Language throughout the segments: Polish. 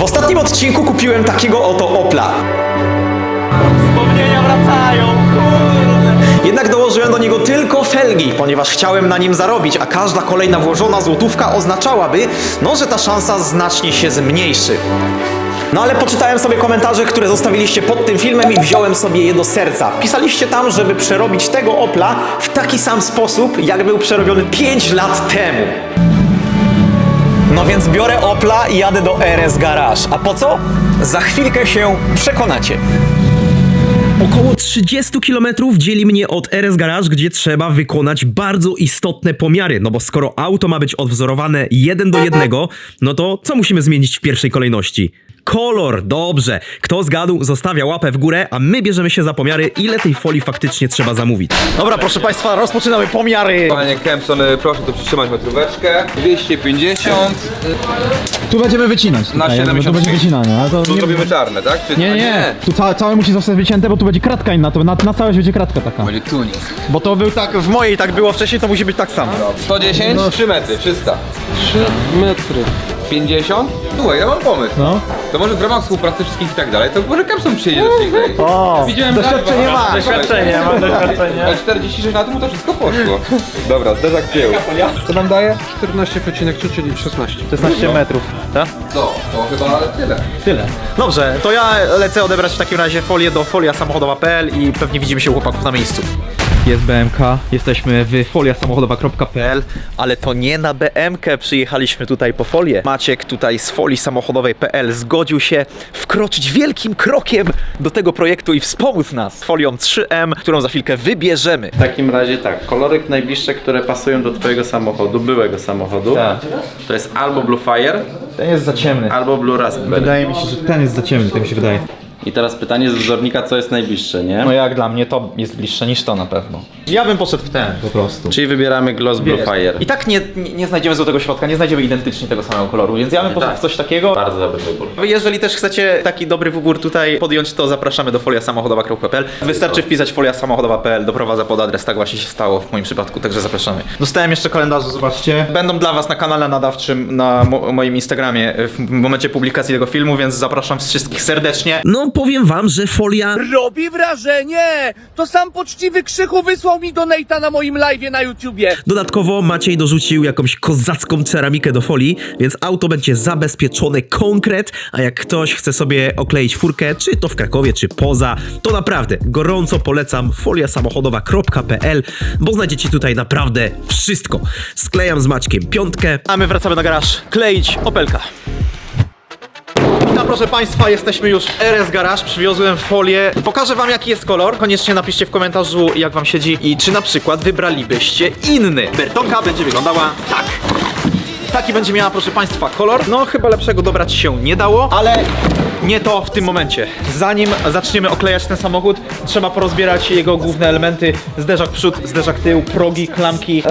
W ostatnim odcinku kupiłem takiego oto Opla. Wspomnienia wracają, kurde. Jednak dołożyłem do niego tylko felgi, ponieważ chciałem na nim zarobić, a każda kolejna włożona złotówka oznaczałaby, no, że ta szansa znacznie się zmniejszy. No ale poczytałem sobie komentarze, które zostawiliście pod tym filmem i wziąłem sobie je do serca. Pisaliście tam, żeby przerobić tego Opla w taki sam sposób, jak był przerobiony 5 lat temu. No więc biorę Opla i jadę do RS Garage. A po co? Za chwilkę się przekonacie. Około 30 km dzieli mnie od RS Garage, gdzie trzeba wykonać bardzo istotne pomiary. No bo skoro auto ma być odwzorowane 1 do 1, no to co musimy zmienić w pierwszej kolejności? Kolor, dobrze. Kto zgadł, zostawia łapę w górę, a my bierzemy się za pomiary, ile tej folii faktycznie trzeba zamówić. Dobra, proszę Państwa, rozpoczynamy pomiary. Panie Kempson, y, proszę tu przytrzymać metróweczkę. 250, Tu będziemy wycinać. Na tutaj, jakby, 75. To będzie wycinanie, ale to tu nie, zrobimy czarne, tak? Czy, nie, nie, Tu całe, całe musi zostać wycięte, bo tu będzie kratka inna, to na, na całość będzie kratka taka. Będzie tuning. Bo to był tak, w mojej tak było wcześniej, to musi być tak samo. 110, 3 metry, 300. 3 metry. 50? Słuchaj, ja mam pomysł. No. To może w ramach współpracy wszystkich i tak dalej, to może Kempson przyjedzie do Stingray. O, Widziałem doświadczenie live'a. ma. Doświadczenie, mam doświadczenie. A 46 na tym to wszystko poszło. Dobra, zderzak tył. Co nam daje? 14,3, czyli 16. 16 metrów, tak? No, to chyba tyle. Tyle. Dobrze, to ja lecę odebrać w takim razie folię do folia samochodowa.pl i pewnie widzimy się u chłopaków na miejscu. Jest BMK, jesteśmy w foliasamochodowa.pl Ale to nie na BMK przyjechaliśmy tutaj po folię. Maciek tutaj z folii samochodowej.pl zgodził się wkroczyć wielkim krokiem do tego projektu i wspomóc nas folią 3M, którą za chwilkę wybierzemy. W takim razie tak, kolory najbliższe, które pasują do twojego samochodu, byłego samochodu, Tak. to jest albo Blue Fire, Ten jest za ciemny. albo Blue Raspberry. Wydaje mi się, że ten jest za ciemny, tak mi się wydaje. I teraz pytanie z wzornika, co jest najbliższe, nie? No jak dla mnie to jest bliższe niż to na pewno. Ja bym poszedł w ten po prostu. Czyli wybieramy Gloss Blue Fire. I tak nie, nie, nie znajdziemy złotego środka, nie znajdziemy identycznie tego samego koloru, więc ja bym poszedł tak. w coś takiego. Bardzo dobry wybór. Wy, Jeżeli też chcecie taki dobry wybór tutaj podjąć, to zapraszamy do foliasamochodowa.pl. Wystarczy wpisać foliasamochodowa.pl, doprowadza pod adres, tak właśnie się stało w moim przypadku, także zapraszamy. Dostałem jeszcze kalendarze, zobaczcie. Będą dla was na kanale nadawczym na mo- moim Instagramie w momencie publikacji tego filmu, więc zapraszam wszystkich serdecznie. No powiem wam, że folia Robi wrażenie! To sam poczciwy Krzychu wysłał mi donata na moim live'ie na YouTubie. Dodatkowo Maciej dorzucił jakąś kozacką ceramikę do folii, więc auto będzie zabezpieczone konkret, a jak ktoś chce sobie okleić furkę, czy to w Krakowie, czy poza, to naprawdę gorąco polecam foliasamochodowa.pl, bo znajdziecie tutaj naprawdę wszystko. Sklejam z Maćkiem piątkę, A my wracamy na garaż kleić Opelka. Proszę Państwa, jesteśmy już w RS Garage, przywiozłem folię. Pokażę Wam jaki jest kolor, koniecznie napiszcie w komentarzu jak Wam siedzi i czy na przykład wybralibyście inny. Bertonka będzie wyglądała tak. Taki będzie miała, proszę Państwa, kolor. No, chyba lepszego dobrać się nie dało, ale nie to w tym momencie. Zanim zaczniemy oklejać ten samochód, trzeba porozbierać jego główne elementy. Zderzak przód, zderzak tył, progi, klamki.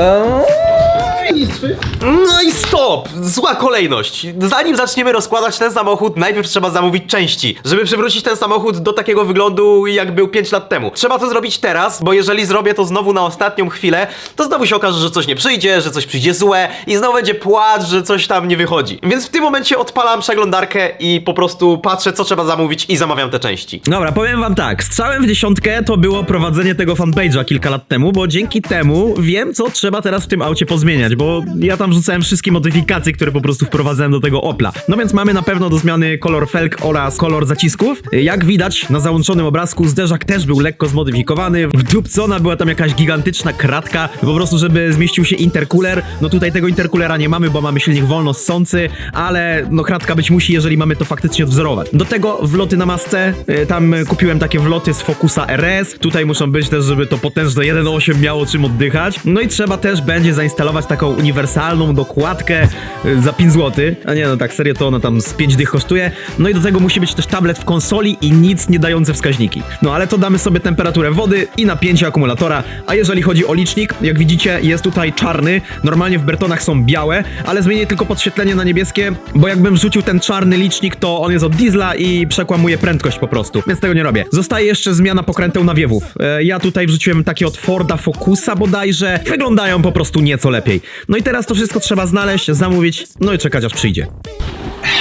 No i stop! Zła kolejność. Zanim zaczniemy rozkładać ten samochód, najpierw trzeba zamówić części, żeby przywrócić ten samochód do takiego wyglądu, jak był 5 lat temu. Trzeba to zrobić teraz, bo jeżeli zrobię to znowu na ostatnią chwilę, to znowu się okaże, że coś nie przyjdzie, że coś przyjdzie złe i znowu będzie płacz, że coś tam nie wychodzi. Więc w tym momencie odpalam przeglądarkę i po prostu patrzę, co trzeba zamówić i zamawiam te części. Dobra, powiem wam tak, strzałem w dziesiątkę to było prowadzenie tego fanpage'a kilka lat temu, bo dzięki temu wiem, co trzeba teraz w tym aucie pozmieniać, bo ja tam rzucałem wszystkie modyfikacje, które po prostu wprowadzałem do tego Opla. No więc mamy na pewno do zmiany kolor felg oraz kolor zacisków. Jak widać na załączonym obrazku zderzak też był lekko zmodyfikowany, wdupcona była tam jakaś gigantyczna kratka, po prostu żeby zmieścił się intercooler. No tutaj tego intercoolera nie mamy, bo mamy silnik wolno ssący, ale no kratka być musi, jeżeli mamy to faktycznie odwzorować. Do tego wloty na masce, y, tam kupiłem takie wloty z Focusa RS, tutaj muszą być też, żeby to potężne 1.8 miało czym oddychać. No i trzeba też będzie zainstalować taką uniwersalną dokładkę y, za 5 zł, a nie no tak serio to ona tam z 5 dych kosztuje. No i do tego musi być też tablet w konsoli i nic nie dające wskaźniki. No ale to damy sobie temperaturę wody i napięcie akumulatora, a jeżeli chodzi o licznik, jak widzicie jest tutaj czarny, normalnie w Bertonach są białe, ale zmienię tylko podświetlenie na niebieskie, bo jakbym rzucił ten czarny licznik, to on jest od diesla i przekłamuje prędkość po prostu, więc tego nie robię. Zostaje jeszcze zmiana pokręteł nawiewów. E, ja tutaj wrzuciłem takie od Forda Focusa bodajże, wyglądają po prostu nieco lepiej. No i teraz to wszystko trzeba znaleźć, zamówić, no i czekać aż przyjdzie.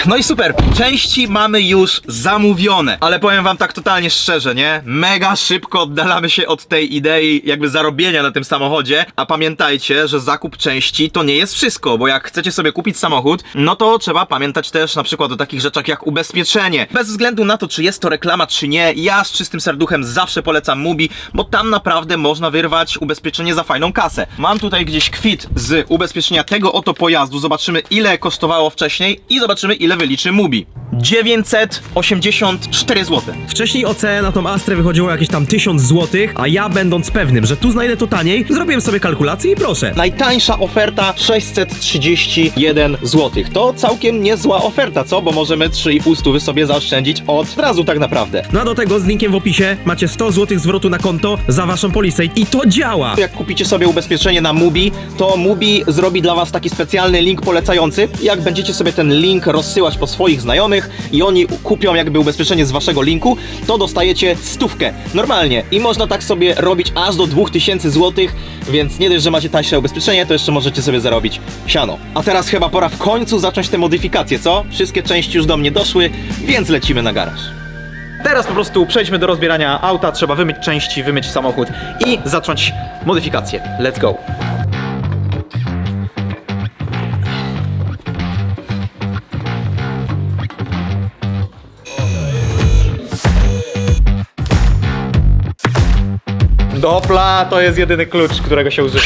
No i super, części mamy już zamówione, ale powiem wam tak totalnie szczerze, nie? Mega szybko oddalamy się od tej idei jakby zarobienia na tym samochodzie, a pamiętajcie, że zakup części to nie jest wszystko, bo jak chcecie sobie kupić samochód, no to trzeba pamiętać też na przykład o takich rzeczach jak ubezpieczenie. Bez względu na to, czy jest to reklama, czy nie, ja z czystym serduchem zawsze polecam Mubi, bo tam naprawdę można wyrwać ubezpieczenie za fajną kasę. Mam tutaj gdzieś kwit z ubezpieczenia tego oto pojazdu, zobaczymy ile kosztowało wcześniej i zobaczymy ile wyliczy Mubi. 984 zł. Wcześniej OC na tą Astrę wychodziło jakieś tam 1000 zł, a ja będąc pewnym, że tu znajdę to taniej, zrobiłem sobie kalkulację i proszę. Najtańsza oferta 631 zł. To całkiem niezła oferta, co? Bo możemy 3,5 stówy sobie zaoszczędzić od razu tak naprawdę. No a do tego z linkiem w opisie macie 100 zł zwrotu na konto za waszą polisę i to działa! Jak kupicie sobie ubezpieczenie na Mubi, to Mubi zrobi dla was taki specjalny link polecający. Jak będziecie sobie ten link rozsyłać po swoich znajomych i oni kupią jakby ubezpieczenie z waszego linku, to dostajecie stówkę. Normalnie. I można tak sobie robić aż do 2000 zł, więc nie dość, że macie tańsze ubezpieczenie, to jeszcze możecie sobie zarobić siano. A teraz chyba pora w końcu zacząć te modyfikacje, co? Wszystkie części już do mnie doszły, więc lecimy na garaż. Teraz po prostu przejdźmy do rozbierania auta, trzeba wymyć części, wymyć samochód i zacząć modyfikację. Let's go! Dopla to jest jedyny klucz, którego się używa.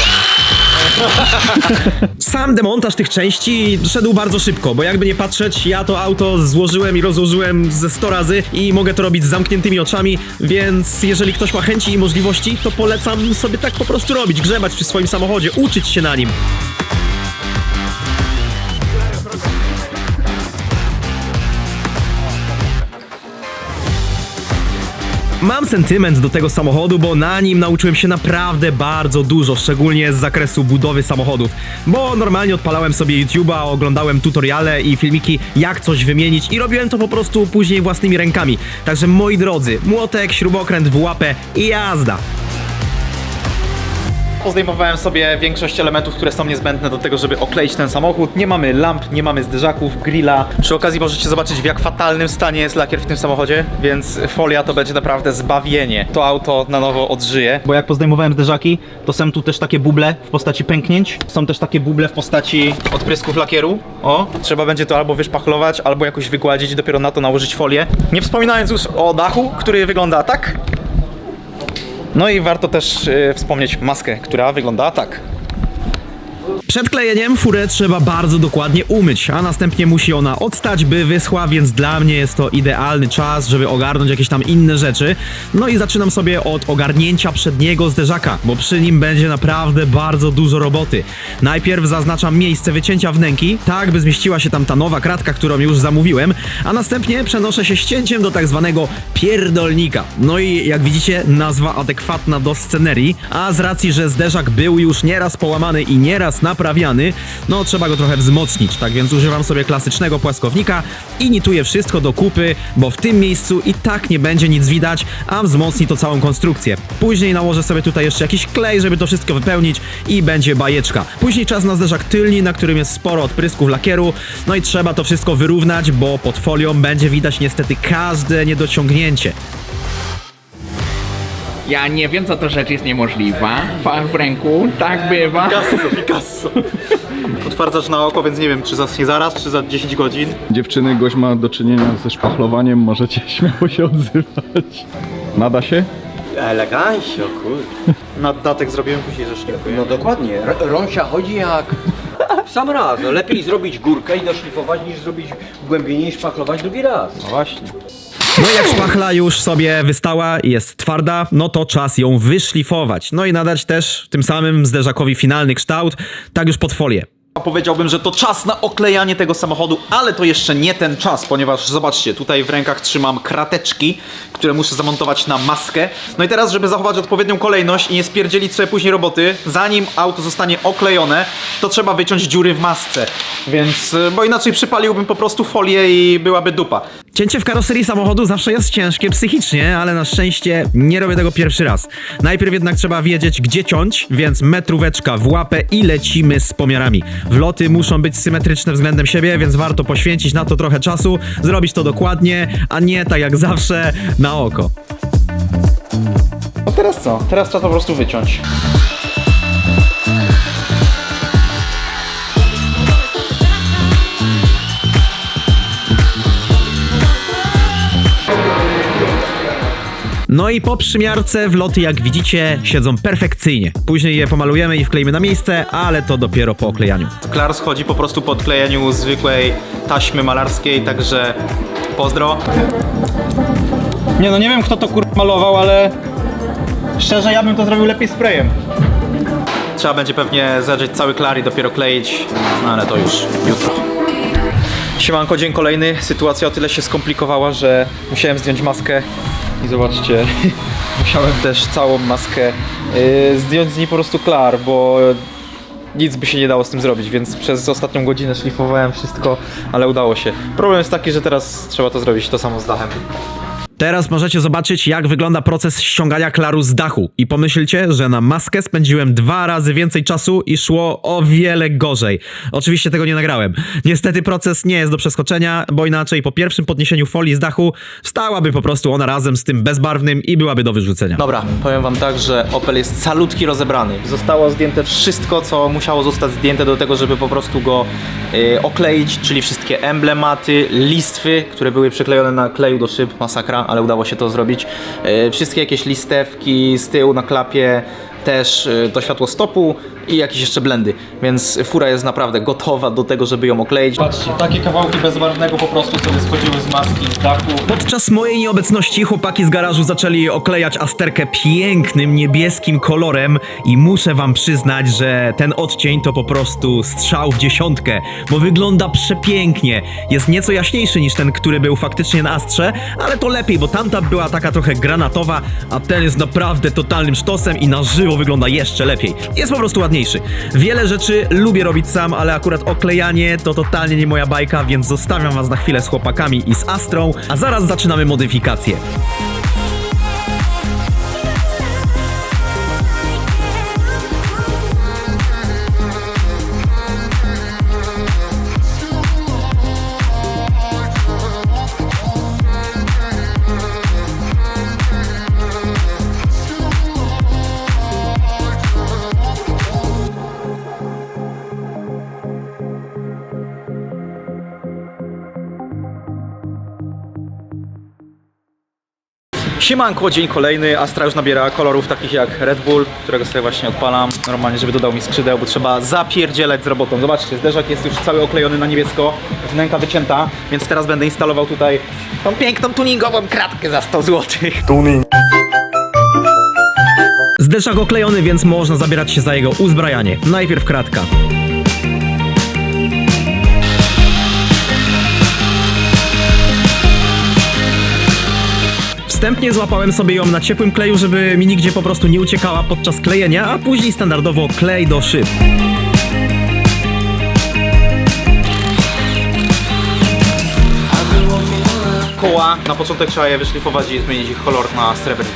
Sam demontaż tych części szedł bardzo szybko, bo jakby nie patrzeć, ja to auto złożyłem i rozłożyłem ze 100 razy i mogę to robić z zamkniętymi oczami, więc jeżeli ktoś ma chęci i możliwości, to polecam sobie tak po prostu robić, grzebać przy swoim samochodzie, uczyć się na nim. Mam sentyment do tego samochodu, bo na nim nauczyłem się naprawdę bardzo dużo, szczególnie z zakresu budowy samochodów. Bo normalnie odpalałem sobie YouTube'a, oglądałem tutoriale i filmiki, jak coś wymienić i robiłem to po prostu później własnymi rękami. Także moi drodzy, młotek, śrubokręt w łapę i jazda. Pozdejmowałem sobie większość elementów, które są niezbędne do tego, żeby okleić ten samochód. Nie mamy lamp, nie mamy zderzaków, grilla. Przy okazji możecie zobaczyć w jak fatalnym stanie jest lakier w tym samochodzie, więc folia to będzie naprawdę zbawienie. To auto na nowo odżyje. Bo jak pozdejmowałem zderzaki, to są tu też takie buble w postaci pęknięć. Są też takie buble w postaci odprysków lakieru. O, trzeba będzie to albo wyszpachlować, albo jakoś wygładzić i dopiero na to nałożyć folię. Nie wspominając już o dachu, który wygląda tak. No i warto też e, wspomnieć maskę, która wygląda tak. Przed klejeniem furę trzeba bardzo dokładnie umyć, a następnie musi ona odstać, by wyschła, więc dla mnie jest to idealny czas, żeby ogarnąć jakieś tam inne rzeczy. No i zaczynam sobie od ogarnięcia przedniego zderzaka, bo przy nim będzie naprawdę bardzo dużo roboty. Najpierw zaznaczam miejsce wycięcia wnęki, tak by zmieściła się tam ta nowa kratka, którą już zamówiłem, a następnie przenoszę się ścięciem do tak zwanego pierdolnika. No i jak widzicie, nazwa adekwatna do scenerii, a z racji, że zderzak był już nieraz połamany i nieraz no trzeba go trochę wzmocnić, tak więc używam sobie klasycznego płaskownika i nituję wszystko do kupy, bo w tym miejscu i tak nie będzie nic widać, a wzmocni to całą konstrukcję. Później nałożę sobie tutaj jeszcze jakiś klej, żeby to wszystko wypełnić i będzie bajeczka. Później czas na zderzak tylni, na którym jest sporo odprysków lakieru, no i trzeba to wszystko wyrównać, bo pod folią będzie widać niestety każde niedociągnięcie. Ja nie wiem, co to rzecz jest niemożliwa. Fach w ręku, tak bywa. Picasso. Potwardzasz na oko, więc nie wiem, czy zacznie zaraz, czy za 10 godzin. Dziewczyny, gość ma do czynienia ze szpachlowaniem, możecie śmiało się odzywać. Nada się? Elegancio, kurde. Naddatek zrobiłem później, że szlifuję. No dokładnie, R- Rąsia chodzi jak... W sam raz, no lepiej zrobić górkę i doszlifować niż zrobić głębienie i szpachlować drugi raz. No właśnie. No jak szpachla już sobie wystała i jest twarda, no to czas ją wyszlifować. No i nadać też tym samym zderzakowi finalny kształt, tak już pod folię. Powiedziałbym, że to czas na oklejanie tego samochodu, ale to jeszcze nie ten czas, ponieważ zobaczcie, tutaj w rękach trzymam krateczki, które muszę zamontować na maskę. No i teraz, żeby zachować odpowiednią kolejność i nie spierdzielić sobie później roboty, zanim auto zostanie oklejone, to trzeba wyciąć dziury w masce. Więc, y, bo inaczej przypaliłbym po prostu folię i byłaby dupa. Cięcie w karoserii samochodu zawsze jest ciężkie psychicznie, ale na szczęście nie robię tego pierwszy raz. Najpierw jednak trzeba wiedzieć, gdzie ciąć, więc metróweczka w łapę i lecimy z pomiarami. Wloty muszą być symetryczne względem siebie, więc warto poświęcić na to trochę czasu, zrobić to dokładnie, a nie tak jak zawsze na oko. No teraz co? Teraz trzeba to po prostu wyciąć. No i po przymiarce wloty, jak widzicie, siedzą perfekcyjnie. Później je pomalujemy i wkleimy na miejsce, ale to dopiero po oklejaniu. Klar schodzi po prostu po odklejeniu zwykłej taśmy malarskiej, także pozdro. Nie no, nie wiem kto to kur... malował, ale szczerze ja bym to zrobił lepiej sprayem. Trzeba będzie pewnie zedrzeć cały klar i dopiero kleić, no ale to już jutro. Siemanko, dzień kolejny. Sytuacja o tyle się skomplikowała, że musiałem zdjąć maskę i zobaczcie, musiałem też całą maskę yy, zdjąć z niej po prostu klar, bo nic by się nie dało z tym zrobić, więc przez ostatnią godzinę szlifowałem wszystko, ale udało się. Problem jest taki, że teraz trzeba to zrobić to samo z dachem. Teraz możecie zobaczyć, jak wygląda proces ściągania klaru z dachu. I pomyślcie, że na maskę spędziłem dwa razy więcej czasu i szło o wiele gorzej. Oczywiście tego nie nagrałem. Niestety proces nie jest do przeskoczenia, bo inaczej po pierwszym podniesieniu folii z dachu wstałaby po prostu ona razem z tym bezbarwnym i byłaby do wyrzucenia. Dobra, powiem wam tak, że Opel jest calutki rozebrany. Zostało zdjęte wszystko, co musiało zostać zdjęte do tego, żeby po prostu go y, okleić, czyli wszystkie emblematy, listwy, które były przyklejone na kleju do szyb, masakra, ale udało się to zrobić. Y, wszystkie jakieś listewki z tyłu na klapie, też y, to światło stopu i jakieś jeszcze blendy, więc fura jest naprawdę gotowa do tego, żeby ją okleić. Patrzcie, takie kawałki bezbarwnego po prostu sobie schodziły z maski, z dachu. Podczas mojej nieobecności chłopaki z garażu zaczęli oklejać asterkę pięknym niebieskim kolorem i muszę wam przyznać, że ten odcień to po prostu strzał w dziesiątkę, bo wygląda przepięknie. Jest nieco jaśniejszy niż ten, który był faktycznie na Astrze, ale to lepiej, bo tamta była taka trochę granatowa, a ten jest naprawdę totalnym sztosem i na żywo wygląda jeszcze lepiej. Jest po prostu ładniejszy. Wiele rzeczy lubię robić sam, ale akurat oklejanie to totalnie nie moja bajka, więc zostawiam was na chwilę z chłopakami i z Astrą, a zaraz zaczynamy modyfikację. Siemanko, dzień kolejny. Astra już nabiera kolorów takich jak Red Bull, którego sobie właśnie odpalam. Normalnie, żeby dodał mi skrzydeł, bo trzeba zapierdzielać z robotą. Zobaczcie, zderzak jest już cały oklejony na niebiesko, wnęka wycięta, więc teraz będę instalował tutaj tą piękną tuningową kratkę za 100 zł. Zderzak oklejony, więc można zabierać się za jego uzbrajanie. Najpierw kratka. Wstępnie złapałem sobie ją na ciepłym kleju, żeby mi nigdzie po prostu nie uciekała podczas klejenia, a później standardowo klej do szyb. Koła na początek trzeba je wyszlifować i zmienić ich kolor na srebrny.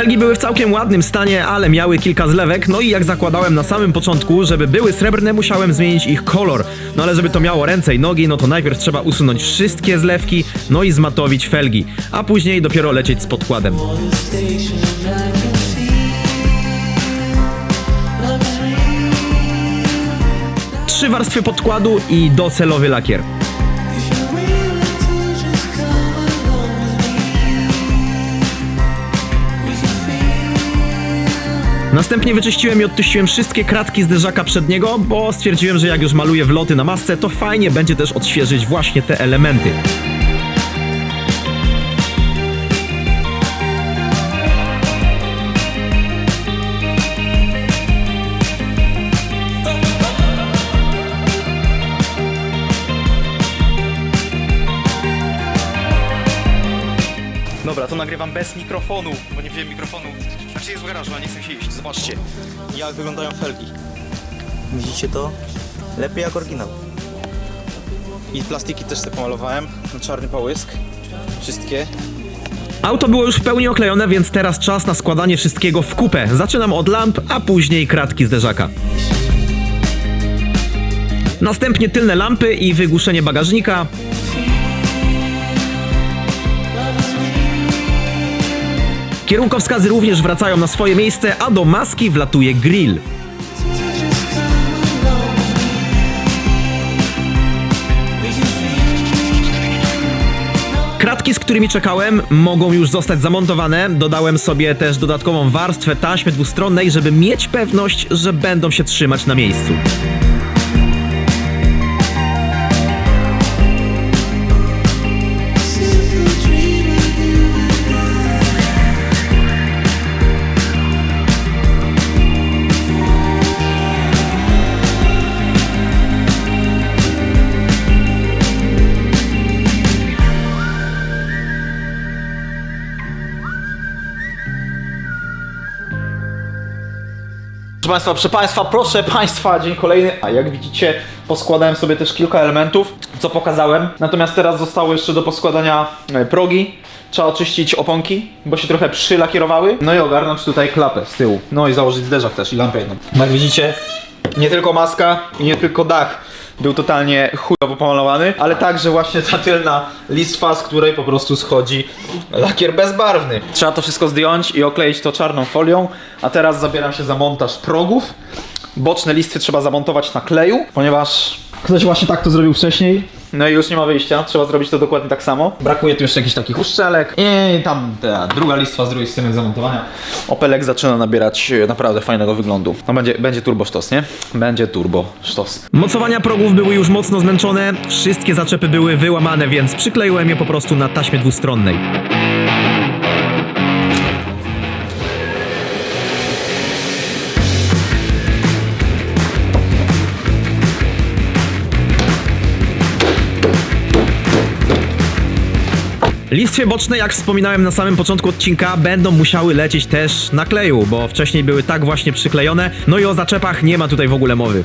Felgi były w całkiem ładnym stanie, ale miały kilka zlewek, no i jak zakładałem na samym początku, żeby były srebrne, musiałem zmienić ich kolor. No ale żeby to miało ręce i nogi, no to najpierw trzeba usunąć wszystkie zlewki, no i zmatowić felgi, a później dopiero lecieć z podkładem. Trzy warstwy podkładu i docelowy lakier. Następnie wyczyściłem i odtyściłem wszystkie kratki zderzaka przedniego, bo stwierdziłem, że jak już maluję wloty na masce, to fajnie będzie też odświeżyć właśnie te elementy. Dobra, to nagrywam bez mikrofonu, bo nie wziąłem mikrofonu. Znaczy jest w garażu, a nie chcę się iść. Zobaczcie, jak wyglądają felgi. Widzicie to? Lepiej jak oryginał. I plastiki też sobie pomalowałem na czarny połysk. Wszystkie. Auto było już w pełni oklejone, więc teraz czas na składanie wszystkiego w kupę. Zaczynam od lamp, a później kratki zderzaka. Następnie tylne lampy i wygłuszenie bagażnika. Kierunkowskazy również wracają na swoje miejsce, a do maski wlatuje grill. Kratki, z którymi czekałem, mogą już zostać zamontowane. Dodałem sobie też dodatkową warstwę taśmy dwustronnej, żeby mieć pewność, że będą się trzymać na miejscu. Państwa, proszę Państwa, proszę Państwa, dzień kolejny. A jak widzicie, poskładałem sobie też kilka elementów, co pokazałem. Natomiast teraz zostało jeszcze do poskładania e, progi. Trzeba oczyścić oponki, bo się trochę przylakierowały. No i ogarnąć tutaj klapę z tyłu. No i założyć zderzak też i lampę jedną. Jak widzicie, nie tylko maska i nie tylko dach był totalnie chujowo pomalowany, ale także właśnie ta tylna listwa, z której po prostu schodzi lakier bezbarwny. Trzeba to wszystko zdjąć i okleić to czarną folią, a teraz zabieram się za montaż progów. Boczne listwy trzeba zamontować na kleju, ponieważ ktoś właśnie tak to zrobił wcześniej. No i już nie ma wyjścia, trzeba zrobić to dokładnie tak samo. Brakuje tu jeszcze jakichś takich uszczelek i tam ta druga listwa z drugiej strony zamontowania. Opelek zaczyna nabierać e, naprawdę fajnego wyglądu. No będzie, będzie turbo sztos, nie? Będzie turbo sztos. Mocowania progów były już mocno zmęczone, wszystkie zaczepy były wyłamane, więc przykleiłem je po prostu na taśmie dwustronnej. Listwie boczne, jak wspominałem na samym początku odcinka, będą musiały lecieć też na kleju, bo wcześniej były tak właśnie przyklejone, no i o zaczepach nie ma tutaj w ogóle mowy.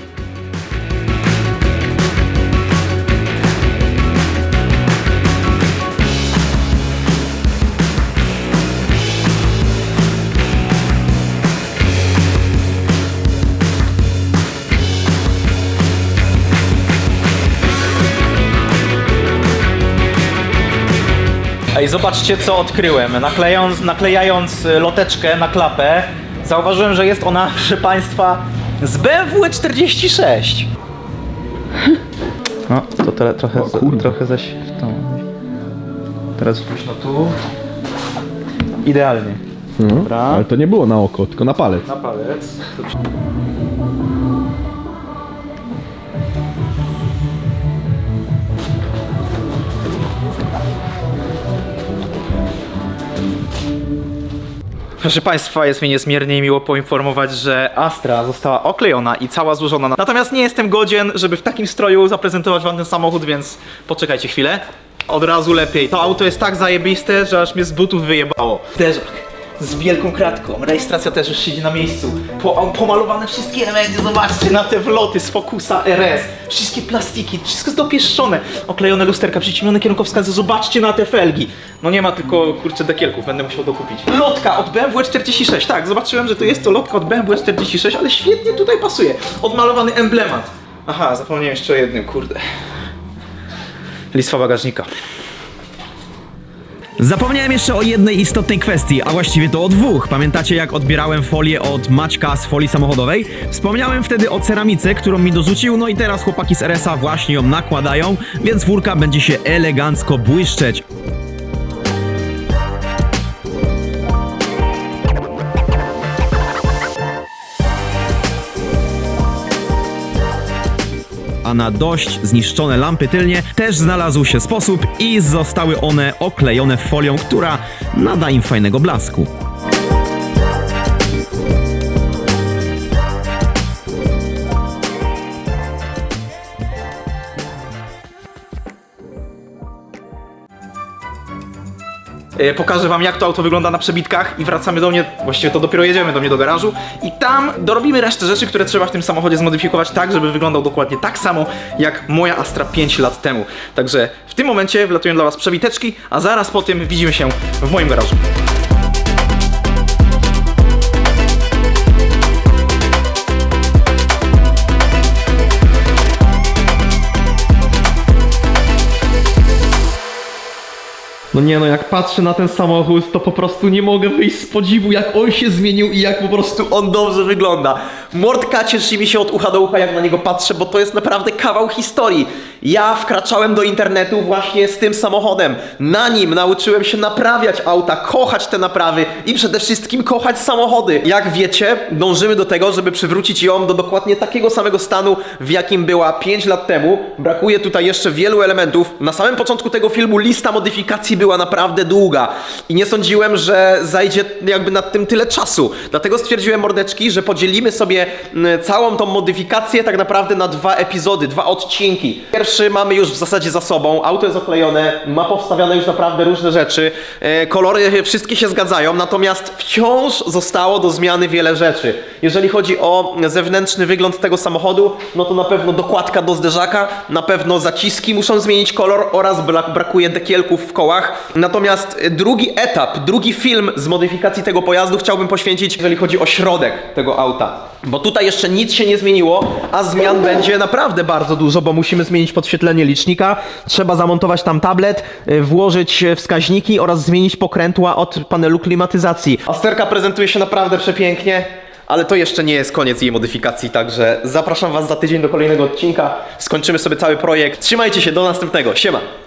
Ej, zobaczcie co odkryłem. Naklejając, naklejając y, loteczkę na klapę, zauważyłem, że jest ona, proszę Państwa, z BMW 46. No, to tyle, trochę, trochę zaś w tą. Teraz późno tu. Idealnie. Dobra. Ale to nie było na oko, tylko na palec. Na palec. Proszę Państwa, jest mi niezmiernie miło poinformować, że Astra została oklejona i cała złożona. Natomiast nie jestem godzien, żeby w takim stroju zaprezentować Wam ten samochód, więc poczekajcie chwilę. Od razu lepiej. To auto jest tak zajebiste, że aż mnie z butów wyjebało. Zderzak z wielką kratką. Rejestracja też już siedzi na miejscu. Po, pomalowane wszystkie elementy, zobaczcie na te wloty z Focusa RS. Wszystkie plastiki, wszystko dopieszczone. Oklejone lusterka, przyciemnione kierunkowskazy, zobaczcie na te felgi. No nie ma tylko, kurczę, dekielków, będę musiał dokupić. Lotka od BMW 46, tak, zobaczyłem, że to jest to lotka od BMW 46, ale świetnie tutaj pasuje. Odmalowany emblemat. Aha, zapomniałem jeszcze o jednym, kurde. Listwa bagażnika. Zapomniałem jeszcze o jednej istotnej kwestii, a właściwie to o dwóch. Pamiętacie jak odbierałem folię od Maćka z folii samochodowej? Wspomniałem wtedy o ceramice, którą mi dorzucił, no i teraz chłopaki z RS-a właśnie ją nakładają, więc furka będzie się elegancko błyszczeć. Na dość zniszczone lampy tylnie też znalazł się sposób i zostały one oklejone folią, która nada im fajnego blasku. E, Pokażę wam jak to auto wygląda na przebitkach i wracamy do mnie, właściwie to dopiero jedziemy do mnie do garażu i tam dorobimy resztę rzeczy, które trzeba w tym samochodzie zmodyfikować tak, żeby wyglądał dokładnie tak samo jak moja Astra 5 lat temu. Także w tym momencie wlatują dla was przewiteczki, a zaraz po tym widzimy się w moim garażu. No nie no, jak patrzę na ten samochód, to po prostu nie mogę wyjść z podziwu, jak on się zmienił i jak po prostu on dobrze wygląda. Mordka cieszy mi się od ucha do ucha, jak na niego patrzę, bo to jest naprawdę kawał historii. Ja wkraczałem do internetu właśnie z tym samochodem. Na nim nauczyłem się naprawiać auta, kochać te naprawy i przede wszystkim kochać samochody. Jak wiecie, dążymy do tego, żeby przywrócić ją do dokładnie takiego samego stanu, w jakim była 5 lat temu. Brakuje tutaj jeszcze wielu elementów. Na samym początku tego filmu lista modyfikacji była naprawdę długa i nie sądziłem, że zajdzie jakby nad tym tyle czasu. Dlatego stwierdziłem mordeczki, że podzielimy sobie mm, całą tą modyfikację tak naprawdę na dwa epizody, dwa odcinki. Pierwszy mamy już w zasadzie za sobą, auto jest oklejone, ma powstawiane już naprawdę różne rzeczy, e, kolory wszystkie się zgadzają, natomiast wciąż zostało do zmiany wiele rzeczy. Jeżeli chodzi o zewnętrzny wygląd tego samochodu, no to na pewno dokładka do zderzaka, na pewno zaciski muszą zmienić kolor oraz brak- brakuje dekielków w kołach. Natomiast drugi etap, drugi film z modyfikacji tego pojazdu chciałbym poświęcić, jeżeli chodzi o środek tego auta. Bo tutaj jeszcze nic się nie zmieniło, a zmian będzie naprawdę bardzo dużo, bo musimy zmienić podświetlenie licznika, trzeba zamontować tam tablet, y, włożyć y, wskaźniki oraz zmienić pokrętła od panelu klimatyzacji. Asterka prezentuje się naprawdę przepięknie. Ale to jeszcze nie jest koniec jej modyfikacji, także zapraszam Was za tydzień do kolejnego odcinka. Skończymy sobie cały projekt. Trzymajcie się, do następnego. Siema!